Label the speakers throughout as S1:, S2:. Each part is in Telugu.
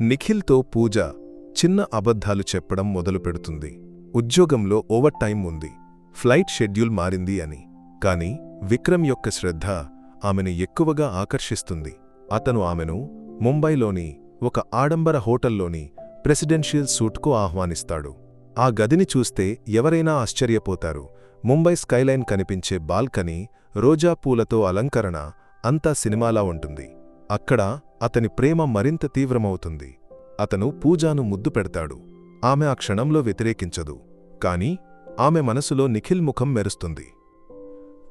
S1: నిఖిల్తో పూజ చిన్న అబద్ధాలు చెప్పడం మొదలుపెడుతుంది ఉద్యోగంలో ఓవర్ టైం ఉంది. ఫ్లైట్ షెడ్యూల్ మారింది అని. కాని విక్రమ్ యొక్క శ్రద్ధ ఆమెను ఎక్కువగా ఆకర్షిస్తుంది. అతను ఆమెను ముంబైలోని ఒక ఆడంబర హోటల్లోని ప్రెసిడెన్షియల్ సూట్కు ఆహ్వానిస్తాడు. ఆ గదిని చూస్తే ఎవరైనా ఆశ్చర్యపోతారు. ముంబై స్కైలైన్ కనిపించే బాల్కనీ రోజా పూలతో అలంకరణ అంతా సినిమాలా ఉంటుంది. అక్కడ అతని ప్రేమ మరింత తీవ్రమవుతుంది. అతను పూజాను ముద్దు పెడతాడు. ఆమె ఆ క్షణంలో వ్యతిరేకించదు. కాని ఆమె మనసులో నిఖిల్ ముఖం మెరుస్తుంది.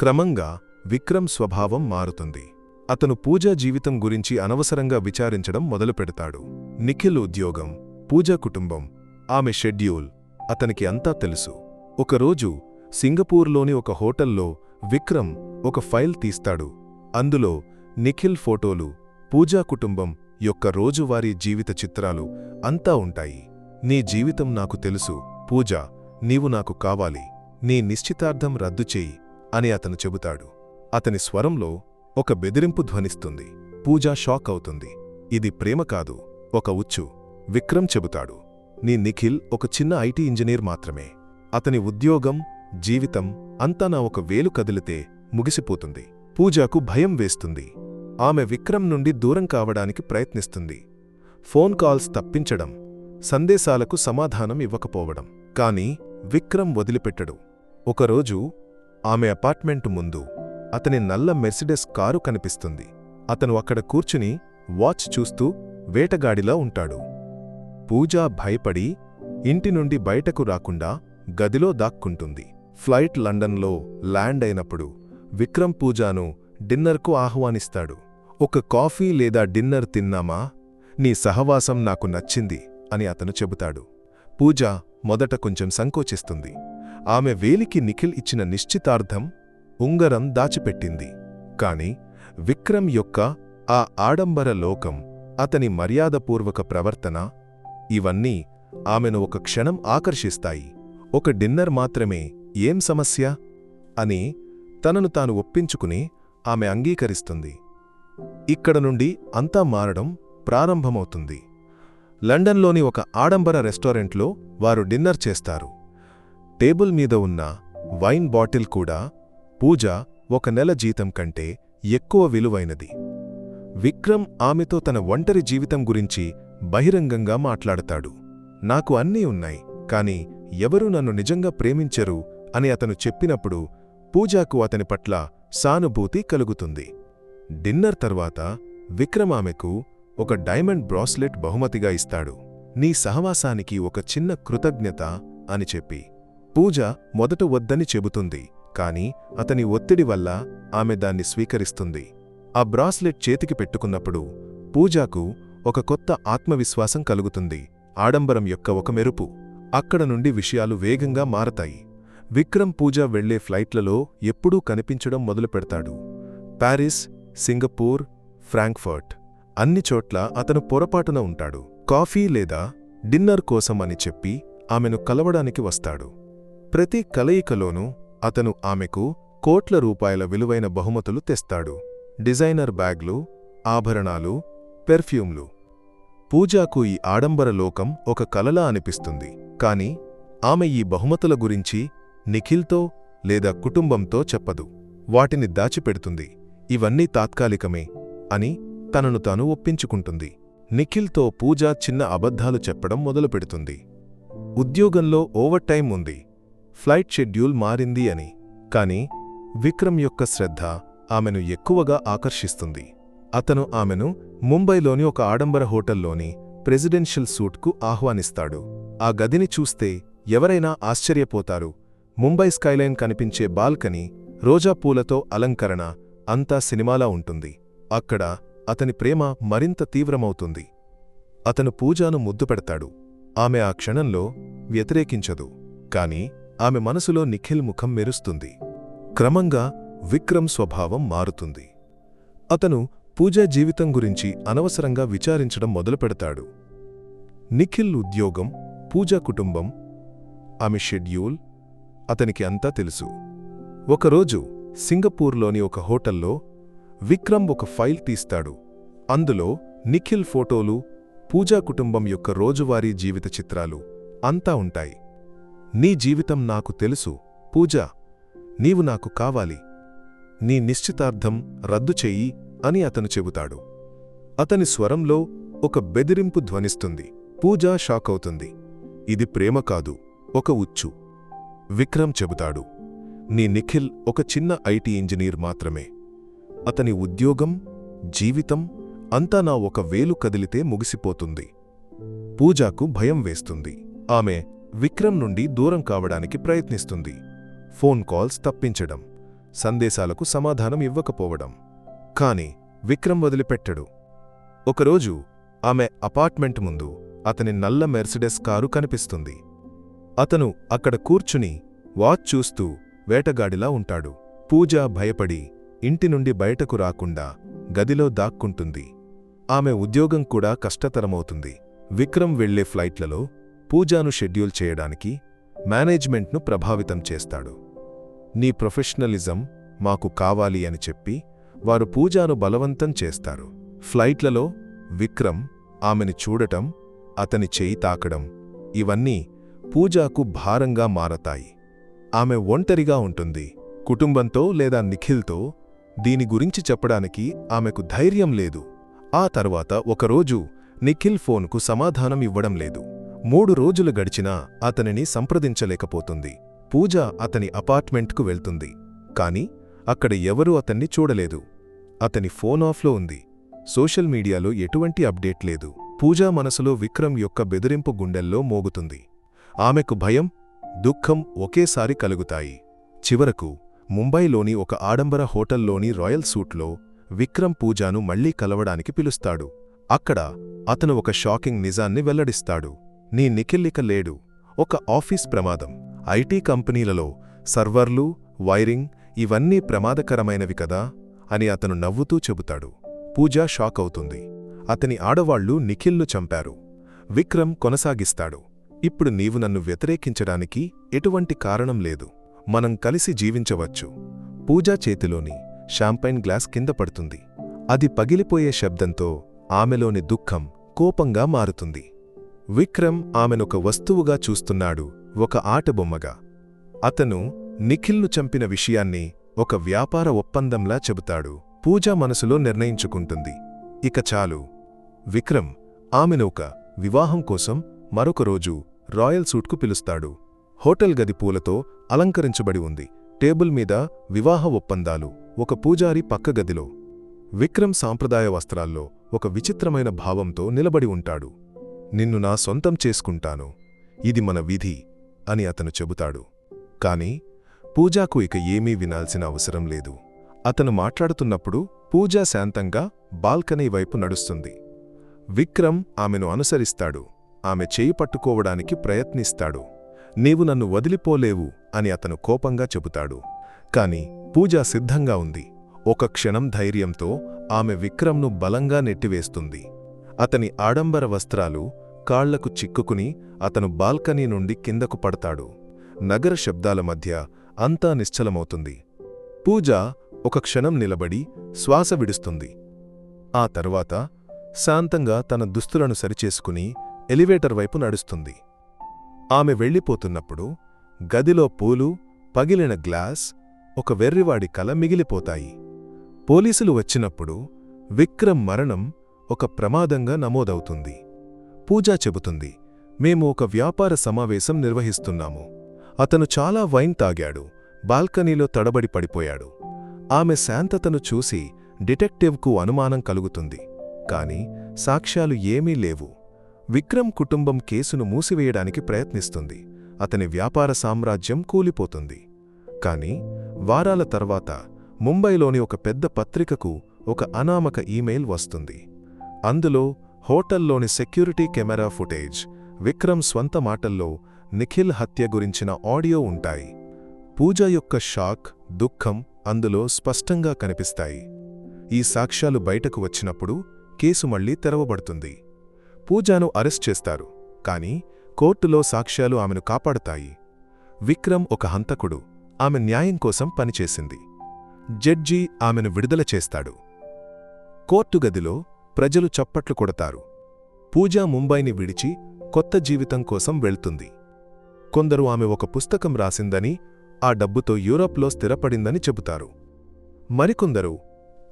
S1: క్రమంగా విక్రమ్ స్వభావం మారుతుంది. అతను పూజా జీవితం గురించి అనవసరంగా విచారించడం మొదలుపెడతాడు. నిఖిల్ ఉద్యోగం పూజా కుటుంబం ఆమె షెడ్యూల్ అతనికి అంతా తెలుసు. ఒకరోజు సింగపూర్లోని ఒక హోటల్లో విక్రమ్ ఒక ఫైల్ తీస్తాడు. అందులో నిఖిల్ ఫోటోలు పూజా కుటుంబం యొక్క రోజువారీ జీవిత చిత్రాలు అంతా ఉంటాయి. నీ జీవితం నాకు తెలుసు. పూజ నీవు నాకు కావాలి. నీ నిశ్చితార్థం రద్దు చేయి అని అతను చెబుతాడు. అతని స్వరంలో ఒక బెదిరింపు ధ్వనిస్తుంది. పూజ షాక్ అవుతుంది. ఇది ప్రేమ కాదు. ఒక ఉచ్చు. విక్రమ్ చెబుతాడు. నీ నిఖిల్ ఒక చిన్న ఐటీ ఇంజనీర్ మాత్రమే. అతని ఉద్యోగం జీవితం అంతా నా ఒక వేలు కదిలితే ముగిసిపోతుంది. పూజాకు భయం వేస్తుంది. ఆమె విక్రమ్ నుండి దూరం కావడానికి ప్రయత్నిస్తుంది. ఫోన్ కాల్స్ తప్పించడం సందేశాలకు సమాధానం ఇవ్వకపోవడం. కాని విక్రమ్ వదిలిపెట్టడు. ఒకరోజు ఆమె అపార్ట్మెంటు ముందు అతని నల్ల మెర్సిడెస్ కారు కనిపిస్తుంది. అతను అక్కడ కూర్చుని వాచ్ చూస్తూ వేటగాడిలా ఉంటాడు. పూజా భయపడి ఇంటి నుండి బయటకు రాకుండా గదిలో దాక్కుంటుంది. ఫ్లైట్ లండన్లో ల్యాండ్ అయినప్పుడు విక్రమ్ పూజాను డిన్నర్కు ఆహ్వానిస్తాడు. ఒక కాఫీ లేదా డిన్నర్ తిన్నామా? నీ సహవాసం నాకు నచ్చింది అని అతను చెబుతాడు. పూజ మొదట కొంచెం సంకోచిస్తుంది. ఆమె వేలికి నిఖిల్ ఇచ్చిన నిశ్చితార్థం ఉంగరం దాచిపెట్టింది. కాని విక్రమ్ యొక్క ఆ ఆడంబర లోకం అతని మర్యాదపూర్వక ప్రవర్తన ఇవన్నీ ఆమెను ఒక క్షణం ఆకర్షిస్తాయి. ఒక డిన్నర్ మాత్రమే ఏం సమస్య? అని తనను తాను ఒప్పించుకుని ఆమె అంగీకరిస్తుంది. ఇక్కడ నుండి అంతా మారడం ప్రారంభమవుతుంది. లండన్లోని ఒక ఆడంబర రెస్టారెంట్లో వారు డిన్నర్ చేస్తారు. టేబుల్ మీద ఉన్న వైన్ బాటిల్ కూడా పూజ ఒక నెల జీతం కంటే ఎక్కువ విలువైనది. విక్రమ్ ఆమెతో తన ఒంటరి జీవితం గురించి బహిరంగంగా మాట్లాడతాడు. నాకు అన్నీ ఉన్నాయి కాని ఎవరూ నన్ను నిజంగా ప్రేమించరు అని అతను చెప్పినప్పుడు పూజాకు అతని పట్ల సానుభూతి కలుగుతుంది. డిన్నర్ తర్వాత విక్రమ్ ఆమెకు ఒక డైమండ్ బ్రాస్లెట్ బహుమతిగా ఇస్తాడు. నీ సహవాసానికి ఒక చిన్న కృతజ్ఞత అని చెప్పి. పూజ మొదట వద్దని చెబుతుంది కాని అతని ఒత్తిడి వల్ల ఆమె దాన్ని స్వీకరిస్తుంది. ఆ బ్రాస్లెట్ చేతికి పెట్టుకున్నప్పుడు పూజాకు ఒక కొత్త ఆత్మవిశ్వాసం కలుగుతుంది ఆడంబరం యొక్క ఒక మెరుపు. అక్కడ నుండి విషయాలు వేగంగా మారతాయి. విక్రమ్ పూజ వెళ్ళే ఫ్లైట్లలో ఎప్పుడూ కనిపించడం మొదలుపెడతాడు. Paris Singapore Frankfurt. అన్ని చోట్ల అతను పొరపాటున ఉంటాడు. కాఫీ లేదా డిన్నర్ కోసం అని చెప్పి ఆమెను కలవడానికి వస్తాడు. ప్రతి కలయికలోనూ అతను ఆమెకు కోట్ల రూపాయల విలువైన బహుమతులు తెస్తాడు. డిజైనర్ బ్యాగ్లు ఆభరణాలు పెర్ఫ్యూమ్లు. పూజాకు ఈ ఆడంబర లోకం ఒక కలలా అనిపిస్తుంది. కాని ఆమె ఈ బహుమతుల గురించి నిఖిల్తో లేదా కుటుంబంతో చెప్పదు. వాటిని దాచిపెడుతుంది. ఇవన్నీ తాత్కాలికమే అని తనను తాను ఒప్పించుకుంటుంది. నిఖిల్తో పూజ చిన్న అబద్ధాలు చెప్పడం మొదలుపెడుతుంది. ఉద్యోగంలో ఓవర్ టైం ఉంది. ఫ్లైట్ షెడ్యూల్ మారింది అని. కాని విక్రమ్ యొక్క శ్రద్ధ ఆమెను ఎక్కువగా ఆకర్షిస్తుంది. అతను ఆమెను ముంబైలోని ఒక ఆడంబర హోటల్లోని ప్రెసిడెన్షియల్ సూట్కు ఆహ్వానిస్తాడు. ఆ గదిని చూస్తే ఎవరైనా ఆశ్చర్యపోతారు. ముంబై స్కైలైన్ కనిపించే బాల్కనీ రోజా పూలతో అలంకరణ అంతా సినిమాలా ఉంటుంది. అక్కడ అతని ప్రేమ మరింత తీవ్రమవుతుంది. అతను పూజాను ముద్దు పెడతాడు. ఆమె ఆ క్షణంలో వ్యతిరేకించదు. కాని ఆమె మనసులో నిఖిల్ ముఖం మెరుస్తుంది. క్రమంగా విక్రమ్ స్వభావం మారుతుంది. అతను పూజా జీవితం గురించి అనవసరంగా విచారించడం మొదలుపెడతాడు. నిఖిల్ ఉద్యోగం పూజా కుటుంబం ఆమె షెడ్యూల్ అతనికి అంతా తెలుసు. ఒకరోజు సింగపూర్లోని ఒక హోటల్లో విక్రమ్ ఒక ఫైల్ తీస్తాడు. అందులో నిఖిల్ ఫోటోలు పూజా కుటుంబం యొక్క రోజువారీ జీవిత చిత్రాలు అంతా ఉంటాయి. నీ జీవితం నాకు తెలుసు. పూజా నీవు నాకు కావాలి. నీ నిశ్చితార్థం రద్దు చెయ్యి అని అతను చెబుతాడు. అతని స్వరంలో ఒక బెదిరింపు ధ్వనిస్తుంది. పూజా షాకవుతుంది ఇది ప్రేమ కాదు ఒక ఉచ్చు. విక్రమ్ చెబుతాడు. నీ నిఖిల్ ఒక చిన్న ఐటీ ఇంజనీర్ మాత్రమే. అతని ఉద్యోగం జీవితం అంతా నా ఒక వేలు కదిలితే ముగిసిపోతుంది. పూజాకు భయం వేస్తుంది. ఆమె విక్రమ్ నుండి దూరం కావడానికి ప్రయత్నిస్తుంది. ఫోన్ కాల్స్ తప్పించడం సందేశాలకు సమాధానం ఇవ్వకపోవడం. కాని విక్రమ్ వదిలిపెట్టడు. ఒకరోజు ఆమె అపార్ట్మెంట్ ముందు అతని నల్ల మెర్సిడెస్ కారు కనిపిస్తుంది. అతను అక్కడ కూర్చుని వాచ్ చూస్తూ వేటగాడిలా ఉంటాడు. పూజ భయపడి ఇంటి నుండి బయటకు రాకుండా గదిలో దాక్కుంటుంది. ఆమె ఉద్యోగం కూడా కష్టతరమవుతుంది. విక్రమ్ వెళ్ళే ఫ్లైట్లలో పూజాను షెడ్యూల్ చేయడానికి మేనేజ్మెంట్ను ప్రభావితం చేస్తాడు. నీ ప్రొఫెషనలిజం మాకు కావాలి అని చెప్పి వారు పూజాను బలవంతం చేస్తారు. ఫ్లైట్లలో విక్రమ్ ఆమెని చూడటం అతని చేయి తాకడం ఇవన్నీ పూజాకు భారంగా మారతాయి. ఆమె ఒంటరిగా ఉంటుంది. కుటుంబంతో లేదా నిఖిల్తో దీని గురించి చెప్పడానికి ఆమెకు ధైర్యం లేదు. ఆ తర్వాత ఒకరోజు నిఖిల్ ఫోన్కు సమాధానం ఇవ్వడం లేదు. మూడు రోజులు గడిచినా అతనిని సంప్రదించలేకపోతుంది. పూజ అతని అపార్ట్మెంట్కు వెళ్తుంది. కాని అక్కడ ఎవరూ అతన్ని చూడలేదు. అతని ఫోన్ ఆఫ్లో ఉంది. సోషల్ మీడియాలో ఎటువంటి అప్డేట్ లేదు. పూజా మనసులో విక్రమ్ యొక్క బెదిరింపు గుండెల్లో మోగుతుంది. ఆమెకు భయం దుఃఖం ఒకేసారి కలుగుతాయి. చివరకు ముంబైలోని ఒక ఆడంబర హోటల్లోని రాయల్ సూట్లో విక్రమ్ పూజాను మళ్ళీ కలవడానికి పిలుస్తాడు. అక్కడ అతను ఒక షాకింగ్ నిజాన్ని వెల్లడిస్తాడు. నీ నిఖిల్లిక లేడు. ఒక ఆఫీస్ ప్రమాదం. ఐటీ కంపెనీలలో సర్వర్లు వైరింగ్ ఇవన్నీ ప్రమాదకరమైనవి కదా? అని అతను నవ్వుతూ చెబుతాడు. పూజా షాక్ అవుతుంది. అతని ఆడవాళ్ళు నిఖిల్ను చంపారు. విక్రమ్ కొనసాగిస్తాడు. ఇప్పుడు నీవు నన్ను వ్యతిరేకించడానికి ఎటువంటి కారణం లేదు. మనం కలిసి జీవించవచ్చు. పూజా చేతిలోని షాంపైన్ గ్లాస్ కింద పడుతుంది. అది పగిలిపోయే శబ్దంతో ఆమెలోని దుఃఖం కోపంగా మారుతుంది. విక్రమ్ ఆమెనొక వస్తువుగా చూస్తున్నాడు ఒక ఆటబొమ్మగా అతను నిఖిల్ను చంపిన విషయాన్ని ఒక వ్యాపార ఒప్పందంలా చెబుతాడు. పూజ మనసులో నిర్ణయించుకుంటుంది. ఇక చాలు. విక్రమ్ ఆమెను ఒక వివాహం కోసం మరొక రోజు రాయల్ సూట్కు పిలుస్తాడు. హోటల్ గది పూలతో అలంకరించబడి ఉంది. టేబుల్ మీద వివాహ ఒప్పందాలు ఒక పూజారి పక్క గదిలో. విక్రమ్ సాంప్రదాయ వస్త్రాల్లో ఒక విచిత్రమైన భావంతో నిలబడి ఉంటాడు. నిన్ను నా సొంతం చేసుకుంటాను. ఇది మన విధి అని అతను చెబుతాడు. కాని పూజాకు ఇక ఏమీ వినాల్సిన అవసరం లేదు. అతను మాట్లాడుతున్నప్పుడు పూజా శాంతంగా బాల్కనీ వైపు నడుస్తుంది. విక్రమ్ ఆమెను అనుసరిస్తాడు. ఆమె చేయి పట్టుకోవడానికి ప్రయత్నిస్తాడు. నీవు నన్ను వదిలిపోలేవు అని అతను కోపంగా చెబుతాడు. కాని పూజ సిద్ధంగా ఉంది. ఒక క్షణం ధైర్యంతో ఆమె విక్రమ్ను బలంగా నెట్టివేస్తుంది. అతని ఆడంబర వస్త్రాలు కాళ్ళకు చిక్కుకుని అతను బాల్కనీ నుండి కిందకు పడతాడు. నగర శబ్దాల మధ్య అంతా నిశ్చలమవుతుంది. పూజ ఒక క్షణం నిలబడి శ్వాస విడుస్తుంది. ఆ తరువాత శాంతంగా తన దుస్తులను సరిచేసుకుని ఎలివేటర్ వైపు నడుస్తుంది. ఆమె వెళ్ళిపోతున్నప్పుడు గదిలో పూలు పగిలిన గ్లాస్ ఒక వెర్రివాడి కల మిగిలిపోతాయి. పోలీసులు వచ్చినప్పుడు విక్రమ్ మరణం ఒక ప్రమాదంగా నమోదవుతుంది. పూజా చెబుతుంది మేము ఒక వ్యాపార సమావేశం నిర్వహిస్తున్నాము. అతను చాలా వైన్ తాగాడు బాల్కనీలో తడబడి పడిపోయాడు. ఆమె శాంతతను చూసి డిటెక్టివ్కు అనుమానం కలుగుతుంది. కాని సాక్ష్యాలు ఏమీ లేవు. విక్రమ్ కుటుంబం కేసును మూసివేయడానికి ప్రయత్నిస్తుంది. అతని వ్యాపార సామ్రాజ్యం కూలిపోతుంది. కాని వారాల తర్వాత ముంబైలోని ఒక పెద్ద పత్రికకు ఒక అనామక ఈమెయిల్ వస్తుంది. అందులో హోటల్లోని సెక్యూరిటీ కెమెరా ఫుటేజ్ విక్రమ్ స్వంత మాటల్లో నిఖిల్ హత్య గురించిన ఆడియో ఉంటాయి. పూజ యొక్క షాక్ దుఃఖం అందులో స్పష్టంగా కనిపిస్తాయి. ఈ సాక్ష్యాలు బయటకు వచ్చినప్పుడు కేసు మళ్ళీ తెరవబడుతుంది. పూజాను అరెస్ట్ చేస్తారు. కాని కోర్టులో సాక్ష్యాలు ఆమెను కాపాడుతాయి. విక్రమ్ ఒక హంతకుడు. ఆమె న్యాయం కోసం పనిచేసింది. జడ్జి ఆమెను విడుదల చేస్తాడు. కోర్టు గదిలో ప్రజలు చప్పట్లు కొడతారు. పూజా ముంబైని విడిచి కొత్త జీవితం కోసం వెళ్తుంది. కొందరు ఆమె ఒక పుస్తకం రాసిందని ఆ డబ్బుతో యూరోప్లో స్థిరపడిందని చెబుతారు. మరికొందరు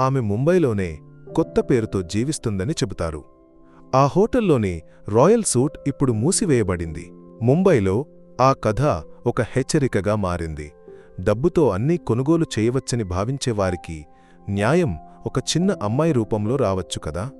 S1: ఆమె ముంబైలోనే కొత్త పేరుతో జీవిస్తుందని చెబుతారు. ఆ హోటల్లోని రాయల్ సూట్ ఇప్పుడు మూసివేయబడింది. ముంబైలో ఆ కథ ఒక హెచ్చరికగా మారింది. డబ్బుతో అన్నీ కొనుగోలు చేయవచ్చని భావించేవారికి న్యాయం ఒక చిన్న అమ్మాయి రూపంలో రావచ్చు కదా?